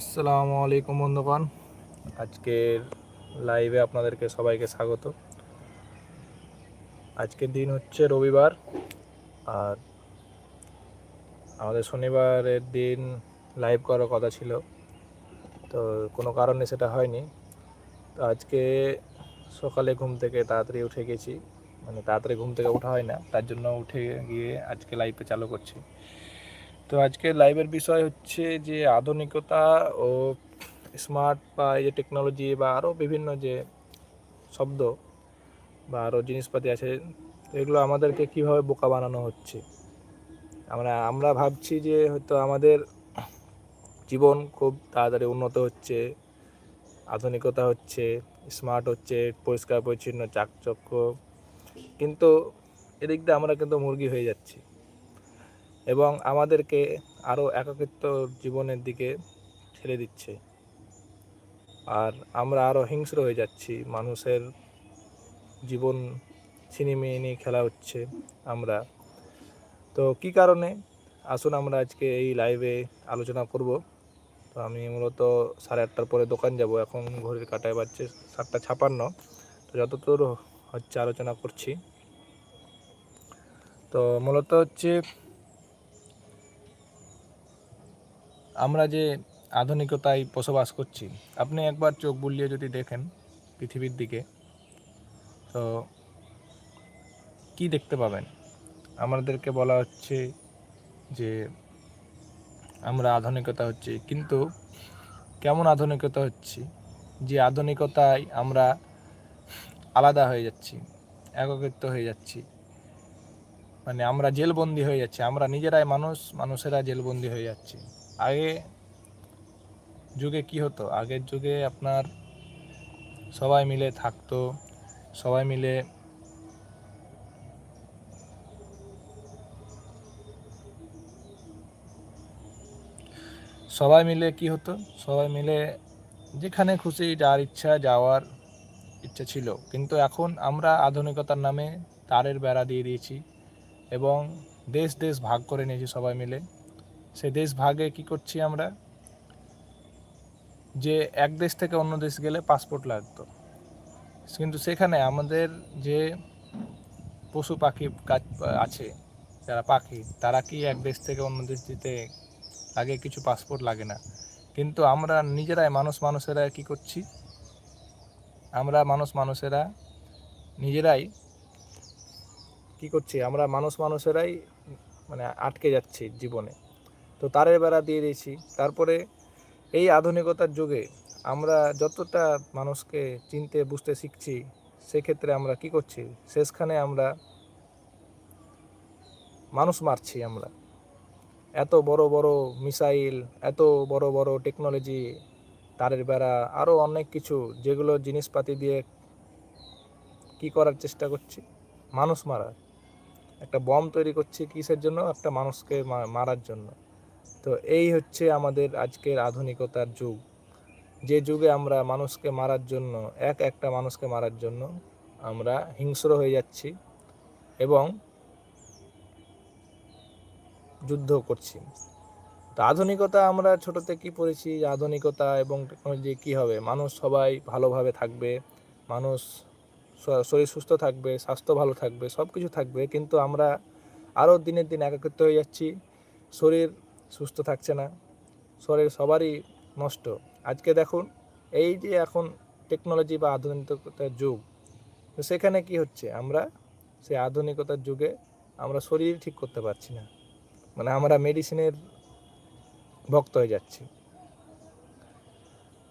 আসসালামু আলাইকুম বন্ধুগণ। আজকের লাইভে আপনাদেরকে সবাইকে স্বাগত। আজকের দিন হচ্ছে রবিবার, আর আমাদের শনিবারের দিন লাইভ করার কথা ছিল, তো কোনো কারণে সেটা হয়নি। তো আজকে সকালে ঘুম থেকে তাড়াতাড়ি উঠে গেছি মানে তাড়াতাড়ি ঘুম থেকে ওঠা হয় না, তার জন্য উঠে গিয়ে আজকে লাইভে চালু করছি। তো আজকে লাইভের বিষয় হচ্ছে যে আধুনিকতা ও স্মার্ট বা এই যে টেকনোলজি বা আরও বিভিন্ন যে শব্দ বা আরও জিনিসপাতি আছে, এগুলো আমাদেরকে কীভাবে বোকা বানানো হচ্ছে? আমরা আমরা ভাবছি যে হয়তো আমাদের জীবন খুব তাড়াতাড়ি উন্নত হচ্ছে, আধুনিকতা হচ্ছে স্মার্ট হচ্ছে পরিষ্কার পরিচ্ছন্ন চাকচক্য কিন্তু এদিক দিয়ে আমরা কিন্তু মুরগি হয়ে যাচ্ছি। এবং আমাদেরকে আরও একাকিত্ব জীবনের দিকে ঠেলে দিচ্ছে। আর আমরা আরও হিংস্র হয়ে যাচ্ছি। মানুষের জীবন ছিনিমিনি নিয়ে খেলা হচ্ছে আমরা। তো কি কারণে? আসুন আমরা আজকে এই লাইভে আলোচনা করব। তো আমি মূলত সাড়ে আটটার পরে দোকান যাব। এখন ঘড়ির কাটায় বাজছে সাতটা ছাপান্ন। তো যতদূর হচ্ছে আলোচনা করছি। তো মূলত হচ্ছে আমরা যে আধুনিকতায় বসবাস করছি, আপনি একবার চোখ বুলিয়ে যদি দেখেন পৃথিবীর দিকে, তো কি দেখতে পাবেন? আমাদেরকে বলা হচ্ছে যে আমরা আধুনিকতা হচ্ছে, কিন্তু কেমন আধুনিকতা হচ্ছে? যে আধুনিকতায় আমরা আলাদা হয়ে যাচ্ছি, একত্রিত হয়ে যাচ্ছি। মানে আমরা জেলবন্দি হয়ে যাচ্ছি, আমরা নিজেরাই মানুষ, মানুষেরা জেলবন্দি হয়ে যাচ্ছি। আগে যুগে কি হতো? আগের যুগে আপনার সবাই মিলে থাকতো, সবাই মিলে সবাই মিলে কি হতো? সবাই মিলে যেখানে খুশি, যার ইচ্ছা, যাওয়ার ইচ্ছা ছিল। কিন্তু এখন আমরা আধুনিকতার নামে তারের বেড়া দিয়ে দিয়েছি এবং দেশ দেশ ভাগ করে নিয়েছি সবাই মিলে। সেই দেশ ভাগে কি করছি আমরা? যে এক দেশ থেকে অন্য দেশ গেলে পাসপোর্ট লাগতো। কিন্তু সেখানে আমাদের যে পশু পাখি আছে, যারা পাখি, তারা কি এক দেশ থেকে অন্য দেশ যেতে আগে কিছু পাসপোর্ট লাগে না? কিন্তু আমরা নিজেরাই মানুষ মানুষেরা কি করছি? আমরা মানুষ মানুষেরা নিজেরাই কি করছি? আমরা মানুষ মানুষেরাই মানে আটকে যাচ্ছি জীবনে। তো তারের বেড়া দিয়ে দিয়েছি। তারপরে এই আধুনিকতার যুগে আমরা যতটা মানুষকে চিনতে, বুঝতে শিখছি, সেক্ষেত্রে আমরা কি করছি? শেষখানে আমরা মানুষ মারছি আমরা। এত বড় বড় মিসাইল, এত বড় বড় টেকনোলজি, তারের বেড়া আরও অনেক কিছু, যেগুলো জিনিসপাতি দিয়ে কি করার চেষ্টা করছি? মানুষ মারার। একটা বম তৈরি করছি কিসের জন্য? একটা মানুষকে মারার জন্য। তো এই হচ্ছে আমাদের আজকের আধুনিকতার যুগ। যে যুগে আমরা মানুষকে মারার জন্য, এক একটা মানুষকে মারার জন্য আমরা হিংস্র হয়ে যাচ্ছি এবং যুদ্ধ করছি। তো আধুনিকতা আমরা ছোটোতে কি পড়েছি, যে আধুনিকতা এবং টেকনোলজি কী হবে? মানুষ সবাই ভালোভাবে থাকবে, মানুষ শরীর সুস্থ থাকবে, স্বাস্থ্য ভালো থাকবে সব কিছু থাকবে, কিন্তু আমরা আরও দিনের দিন একাকৃত হয়ে যাচ্ছি, শরীর সুস্থ থাকছে না। শরীর সবারই নষ্ট। আজকে দেখুন, এই যে এখন টেকনোলজি বা আধুনিকতার যুগ, তো সেখানে কি হচ্ছে? আমরা সেই আধুনিকতার যুগে আমরা শরীর ঠিক করতে পারছি না। মানে আমরা মেডিসিনের ভক্ত হয়ে যাচ্ছি।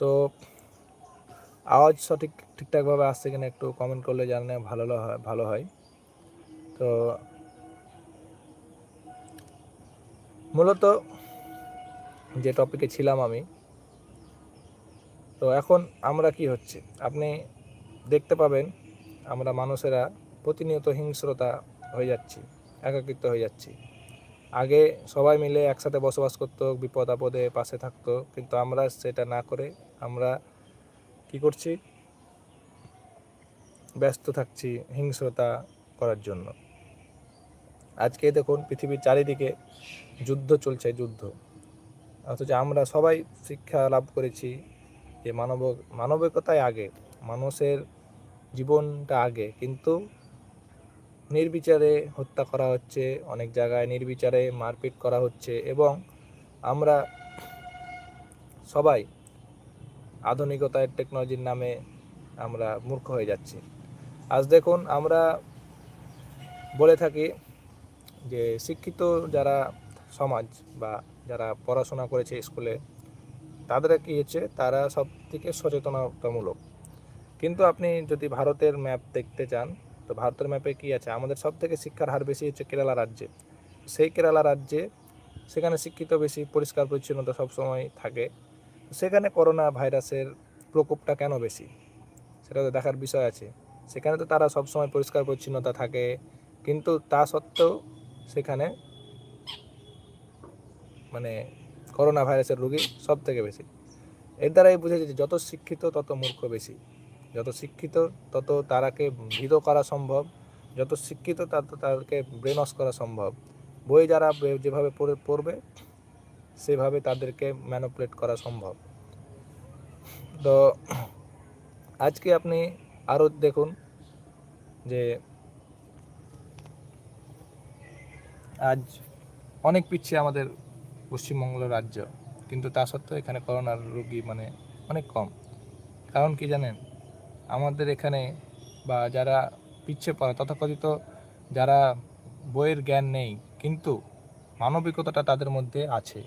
তো আওয়াজ সঠিক, ঠিকঠাকভাবে আসছে কিনা একটু কমেন্ট করলে জানলে ভালো হয় ভালো হয়। তো মূলত যে টপিকে ছিলাম আমি, তো এখন আমরা কি হচ্ছে? আপনি দেখতে পাবেন আমরা মানুষেরা প্রতিনিয়ত হিংস্রতা হয়ে যাচ্ছি, একাকিত্ব হয়ে যাচ্ছি। আগে সবাই মিলে একসাথে বসবাস করতো, বিপদ আপদে পাশে থাকতো, কিন্তু আমরা সেটা না করে আমরা কি করছি? ব্যস্ত থাকছি হিংস্রতা করার জন্য। আজকে দেখুন পৃথিবীর চারিদিকে যুদ্ধ চলছে, যুদ্ধ। অথচ আমরা সবাই শিক্ষা লাভ করেছি যে মানব, মানবিকতাই আগে, মানুষের জীবনটা আগে। কিন্তু নির্বিচারে হত্যা করা হচ্ছে, অনেক জায়গায় নির্বিচারে মারপিট করা হচ্ছে এবং আমরা সবাই আধুনিকতার টেকনোলজির নামে আমরা মূর্খ হয়ে যাচ্ছি। আজ দেখুন আমরা বলে থাকি যে শিক্ষিত যারা সমাজ বা যারা পড়াশোনা করেছে স্কুলে, তাদের কী হচ্ছে? তারা সব থেকে সচেতনতামূলক। কিন্তু আপনি যদি ভারতের ম্যাপ দেখতে চান, তো ভারতের ম্যাপে কি আছে? আমাদের সব থেকে শিক্ষার হার বেশি হচ্ছে কেরালা রাজ্যে। সেই কেরালা রাজ্যে সেখানে শিক্ষিত বেশি, পরিষ্কার, পরিচ্ছন্নতা সবসময় থাকে। সেখানে করোনা ভাইরাসের প্রকোপটা কেন বেশি? সেটা তো দেখার বিষয় আছে। সেখানে তো তারা সবসময় পরিষ্কার, পরিচ্ছন্নতা থাকে। কিন্তু তা সত্ত্বেও সেখানে মানে করোনা ভাইরাসের রোগী সব থেকে বেশি। এর দ্বারাই বুঝেছে যে যত শিক্ষিত, তত মূর্খ বেশি। যত শিক্ষিত, তত তারাকে ভীত করা সম্ভব। যত শিক্ষিত, তত তাদেরকে ব্রেনস করা সম্ভব। বই যারা যেভাবে পড়ে, পড়বে, সেভাবে তাদেরকে ম্যানুপুলেট করা সম্ভব। তো আজকে আপনি আরও দেখুন যে আজ অনেক পিছিয়ে আমাদের পশ্চিমবঙ্গ রাজ্য, কিন্তু তা সত্ত্বেও এখানে করোনার রোগী মানে অনেক কম। কারণ কি জানেন? আমাদের এখানে বা যারা পিছিয়ে পড়া, তথাকথিত যারা বইয়ের জ্ঞান নেই, কিন্তু মানবিকতাটা তাদের মধ্যে আছে।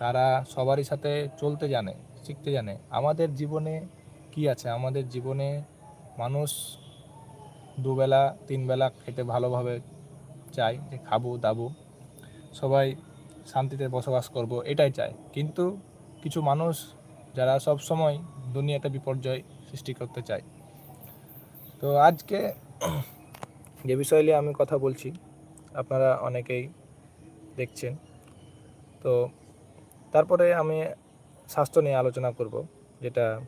তারা সবারই সাথে চলতে জানে, শিখতে জানে। আমাদের জীবনে কি আছে? আমাদের জীবনে মানুষ দুবেলা, তিনবেলা খেতে ভালোভাবে চায় যে খাব, দাবো। সবাই শান্তিতে বসবাস করব, এটাই চায় কিন্তু কিছু মানুষ যারা সব সময় দুনিয়াতে বিপর্যয় সৃষ্টি করতে চায়। তো আজকে যে বিষয় নিয়ে আমি কথা বলছি। আপনারা অনেকেই দেখছেন। তো তারপরে আমি স্বাস্থ্য নিয়ে আলোচনা করব, যেটা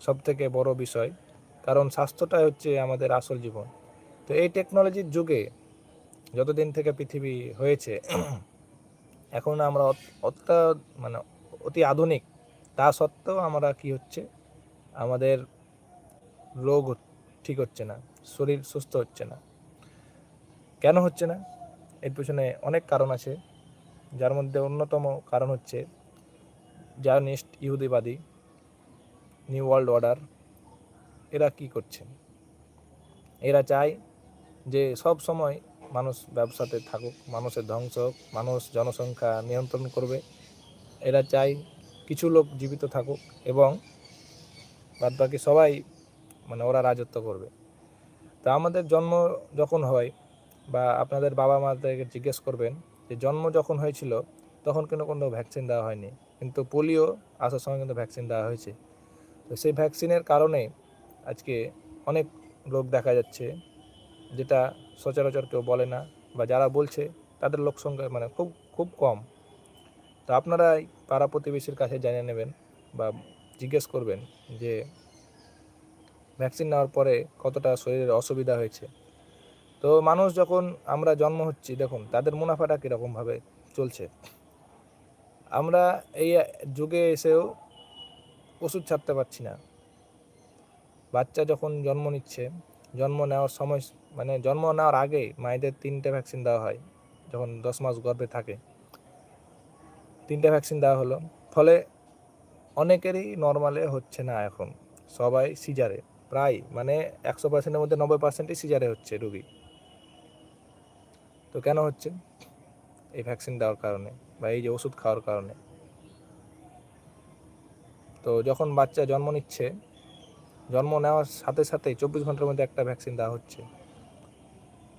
সবথেকে বড় বিষয়। কারণ স্বাস্থ্যটাই হচ্ছে আমাদের আসল জীবন। তো এই টেকনোলজির যুগে যতদিন থেকে পৃথিবী হয়েছে, এখন আমরা অত- অত্যা মানে অতি আধুনিক। তা সত্ত্বেও আমরা কি হচ্ছে, আমাদের রোগ ঠিক হচ্ছে না, শরীর সুস্থ হচ্ছে না। কেন হচ্ছে না? এর পিছনে অনেক কারণ আছে। যার মধ্যে অন্যতম কারণ হচ্ছে জার্নিস্ট, ইহুদিবাদী, নিউ ওয়ার্ল্ড অর্ডার, এরা কি করছে? এরা চায় যে সব সময় মানুষ ব্যবসাতে থাকুক, মানুষের ধ্বংস হোক, মানুষ জনসংখ্যা নিয়ন্ত্রণ করবে, এরা চায় কিছু লোক জীবিত থাকুক এবং বাদবাকি সবাই মানে ওরা রাজত্ব করবে। তা আমাদের জন্ম যখন হয় বা আপনাদের বাবা মাদেরকে জিজ্ঞেস করবেন যে জন্ম যখন হয়েছিল, তখন কিন্তু কোনো ভ্যাকসিন দেওয়া হয়নি। কিন্তু পোলিও আসার সময় কিন্তু ভ্যাকসিন দেওয়া হয়েছে। তো সেই ভ্যাকসিনের কারণে আজকে অনেক রোগ দেখা যাচ্ছে, যেটা সচরাচর কেউ বলে না বা যারা বলছে তাদের লোক সংখ্যা মানে খুব খুব কম। তো আপনারা এই পাড়া প্রতিবেশীর কাছে জেনে নেবেন বা জিজ্ঞেস করবেন যে ভ্যাকসিন নেওয়ার পরে কতটা শরীরের অসুবিধা হয়েছে। তো মানুষ যখন আমরা জন্ম হচ্ছি, দেখুন তাদের মুনাফাটা কীরকমভাবে চলছে। আমরা এই যুগে এসেও ওষুধ ছাড়তে পারছি না। বাচ্চা যখন জন্ম নিচ্ছে, জন্ম নেওয়ার সময় মানে জন্ম নেওয়ার আগে মায়েদের তিনটে ভ্যাকসিন দেওয়া হয়, যখন দশ মাস গর্ভে থাকে। তিনটে ভ্যাকসিন দেওয়া হলো। ফলে অনেকেরই নর্মালে হচ্ছে না এখন। সবাই সিজারে। প্রায় মানে একশো পার্সেন্টের মধ্যে নব্বই পার্সেন্টই সিজারে হচ্ছে রুগী। তো কেন হচ্ছে? এই ভ্যাকসিন দেওয়ার কারণে বা এই যে ওষুধ খাওয়ার কারণে। তো যখন বাচ্চা জন্ম নিচ্ছে, জন্ম নেওয়ার সাথে সাথেই চব্বিশ ঘণ্টার মধ্যে একটা ভ্যাকসিন দেওয়া হচ্ছে।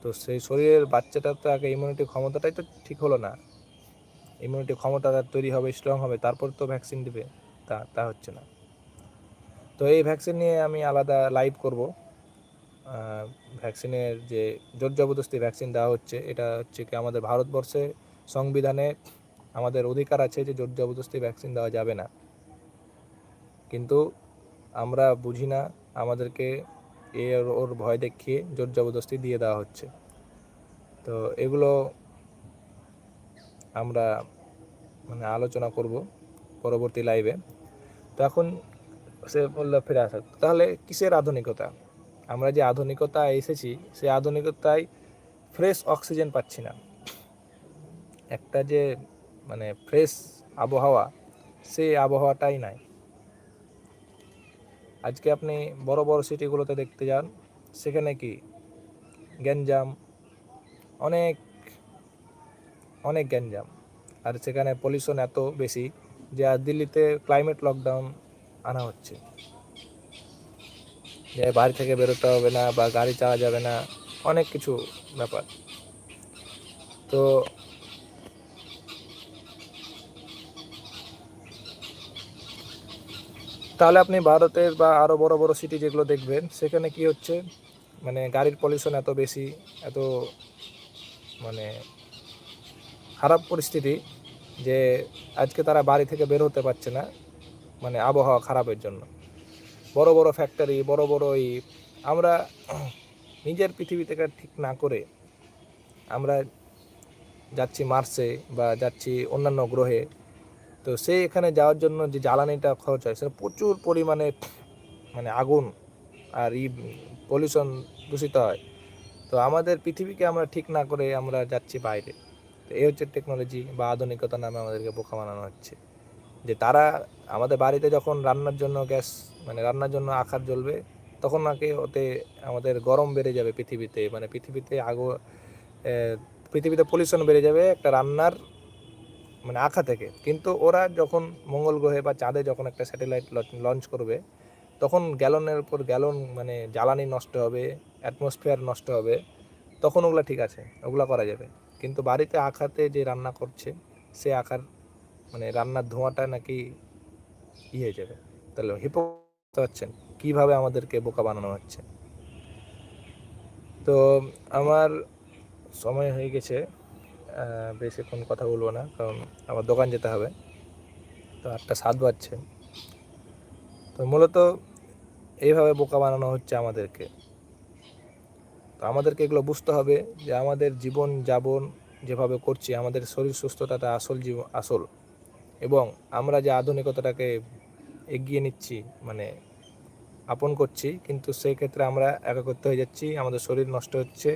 তো সেই শরীরের বাচ্চাটার তো আগে ইমিউনিটি ক্ষমতাটাই তো ঠিক হলো না। ইমিউনিটি ক্ষমতা তার তৈরি হবে স্ট্রং হবে, তারপর তো ভ্যাকসিন দিবে, তা তা হচ্ছে না। তো এই ভ্যাকসিন নিয়ে আমি আলাদা লাইভ করব। ভ্যাকসিনের যে জোর জবরদস্তি ভ্যাকসিন দেওয়া হচ্ছে, এটা হচ্ছে কি আমাদের ভারতবর্ষে সংবিধানে আমাদের অধিকার আছে যে জোর জবরদস্তি ভ্যাকসিন দেওয়া যাবে না। কিন্তু আমরা বুঝি না আমাদেরকে এর, ওর ভয় দেখিয়ে জোর জবরদস্তি দিয়ে দেওয়া হচ্ছে। তো এগুলো আমরা মানে আলোচনা করব পরবর্তী লাইভে। তো এখন সে বলল ফিরে আসা তাহলে কিসের আধুনিকতা? আমরা যে আধুনিকতায় এসেছি সেই আধুনিকতায় ফ্রেশ অক্সিজেন পাচ্ছি না। একটা যে মানে ফ্রেশ আবহাওয়া সেই আবহাওয়াটাই নাই। আজকে আপনি বড় বড় সিটিগুলোতে দেখতে যান। সেখানে কি? গ্যাঞ্জাম, অনেক অনেক গ্যাঞ্জাম। আর সেখানে পলিউশন এত বেশি যে আর দিল্লিতে ক্লাইমেট লকডাউন আনা হচ্ছে। যে বাড়ি থেকে বেরোতে হবে না বা গাড়ি চালা যাবে না, অনেক কিছু ব্যাপার। তো তাহলে আপনি ভারতের বা আরও বড় বড় সিটি যেগুলো দেখবেন, সেখানে কি হচ্ছে? মানে গাড়ির পলিউশন এত বেশি, এত মানে খারাপ পরিস্থিতি যে আজকে তারা বাড়ি থেকে বের হতে পারছে না মানে আবহাওয়া খারাপের জন্য। বড় বড় ফ্যাক্টরি বড় বড় এই আমরা নিজের পৃথিবী থেকে ঠিক না করে আমরা যাচ্ছি মার্সে বা যাচ্ছি অন্যান্য গ্রহে তো সেই এখানে যাওয়ার জন্য যে জ্বালানিটা খরচ হয়, সেটা প্রচুর পরিমাণে মানে আগুন আর ই পলিউশন দূষিত হয়। তো আমাদের পৃথিবীকে আমরা ঠিক না করে আমরা যাচ্ছি বাইরে। তো এই হচ্ছে টেকনোলজি বা আধুনিকতা নামে আমাদেরকে বোকা বানানো হচ্ছে। যে তারা আমাদের বাড়িতে যখন রান্নার জন্য গ্যাস মানে রান্নার জন্য আখার জ্বলবে, তখন নাকি ওতে আমাদের গরম বেড়ে যাবে পৃথিবীতে। মানে পৃথিবীতে আগো পৃথিবীতে পলিউশন বেড়ে যাবে, একটা রান্নার মানে আখা থেকে। কিন্তু ওরা যখন মঙ্গল গ্রহে বা চাঁদে যখন একটা স্যাটেলাইট লঞ্চ করবে, তখন গ্যালনের উপর গ্যালন মানে জ্বালানি নষ্ট হবে অ্যাটমসফিয়ার নষ্ট হবে, তখন ওগুলো ঠিক আছে, ওগুলো করা যাবে। কিন্তু বাড়িতে আখাতে যে রান্না করছে, সে আখার মানে রান্নার ধোঁয়াটা নাকি ই হয়ে যাবে। তাহলে হিপো পাচ্ছেন কীভাবে আমাদেরকে বোকা বানানো হচ্ছে। তো আমার সময় হয়ে গেছে। বেশিক্ষণ কথা বলব না, কারণ আমার দোকান যেতে হবে। তো আটটা সাত বাজছে। তো মূলত এইভাবে বোকা বানানো হচ্ছে আমাদেরকে। তো আমাদেরকে এগুলো বুঝতে হবে যে আমাদের জীবন যাপন যেভাবে করছি, আমাদের শরীর সুস্থতাটা আসল জীবন আসল। এবং আমরা যে আধুনিকতাটাকে এগিয়ে নিচ্ছি মানে আপন করছি, কিন্তু সেই ক্ষেত্রে আমরা একাকত্ব হয়ে যাচ্ছি, আমাদের শরীর নষ্ট হচ্ছে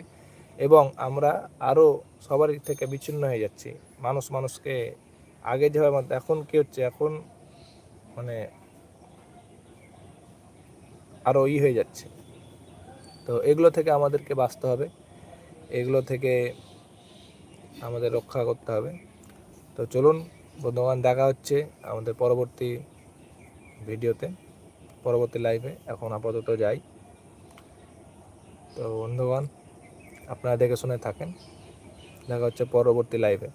এবং আমরা আরও সবার থেকে বিচ্ছিন্ন হয়ে যাচ্ছি। মানুষ মানুষকে আগে যেভাবে এখন কি হচ্ছে? এখন মানে আরও ই হয়ে যাচ্ছে। তো এগুলো থেকে আমাদেরকে বাঁচতে হবে। এগুলো থেকে আমাদের রক্ষা করতে হবে। তো চলুন বন্ধুবান দেখা হচ্ছে আমাদের পরবর্তী ভিডিওতে, পরবর্তী লাইভে এখন আপাতত যাই। তো বন্ধুবান আপনারা দেখে শুনে থাকেন। দেখা হচ্ছে পরবর্তী লাইভে